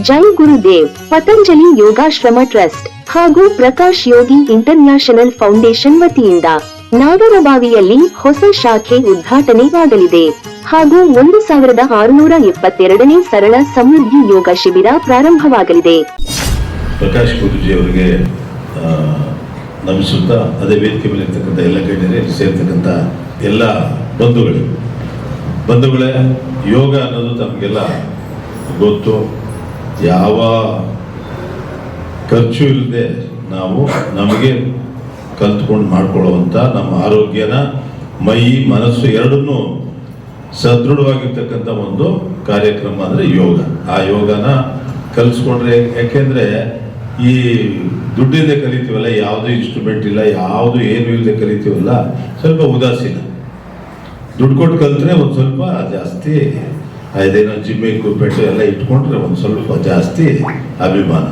ಜೈ Gurudev Patanjali Yogashrama trust ಹಾಗೂ Prakash Yogi international foundation ವತಿಯಿಂದ ನಾಗರಬಾವಿಯಲ್ಲಿ ಹೊಸ ಶಾಖೆ ಉದ್ಘಾಟನೆಯಾಗಲಿದೆ ಹಾಗೂ ಒಂದು ಸಾವಿರದ ಆರುನೂರ ಎಪ್ಪತ್ತೆರಡನೇ ಸರಳ ಸಮೃದ್ಧಿ ಯೋಗ ಶಿಬಿರ ಪ್ರಾರಂಭವಾಗಲಿದೆ. ಪ್ರಕಾಶ್ ಗುರುಜಿ ಅವರಿಗೆ ನಮಿಸುತ್ತಾ ಅದೇ ವೇದಿಕೆ ಮೇಲೆ ಇರ್ತಕ್ಕಂಥ ಎಲ್ಲ ಗಣ್ಯರೇ ಸೇರ್ತಕ್ಕಂಥ ಎಲ್ಲ ಬಂಧುಗಳು. ಬಂಧುಗಳೇ, ಯೋಗ ಅನ್ನೋದು ತಮಗೆಲ್ಲ ಗೊತ್ತು. ಯಾವ ಖರ್ಚು ಇಲ್ಲದೆ ನಾವು ನಮಗೆ ಕಲ್ತ್ಕೊಂಡು ಮಾಡ್ಕೊಳ್ಳುವಂಥ ನಮ್ಮ ಆರೋಗ್ಯನ ಮೈ ಮನಸ್ಸು ಎರಡನ್ನೂ ಸದೃಢವಾಗಿರ್ತಕ್ಕಂಥ ಒಂದು ಕಾರ್ಯಕ್ರಮ ಅಂದರೆ ಯೋಗ. ಆ ಯೋಗನ ಕಲಿಸ್ಕೊಂಡ್ರೆ ಯಾಕೆಂದರೆ ಈ ದುಡ್ಡಿಂದ ಕಲಿತೀವಲ್ಲ, ಯಾವುದು ಇನ್ಸ್ಟ್ರೂಮೆಂಟ್ ಇಲ್ಲ, ಯಾವುದು ಏನು ಇಲ್ಲದೆ ಕಲಿತೀವಲ್ಲ, ಸ್ವಲ್ಪ ಉದಾಸೀನ. ದುಡ್ಡು ಕೊಟ್ಟು ಕಲಿತ್ರೆ ಒಂದು ಸ್ವಲ್ಪ ಜಾಸ್ತಿ ಅದೇನೋ ಜಿಮ್ಮೆ ಎಕ್ವಿಪ್ಮೆಂಟ್ ಎಲ್ಲ ಇಟ್ಕೊಂಡ್ರೆ ಒಂದು ಸ್ವಲ್ಪ ಜಾಸ್ತಿ ಅಭಿಮಾನ.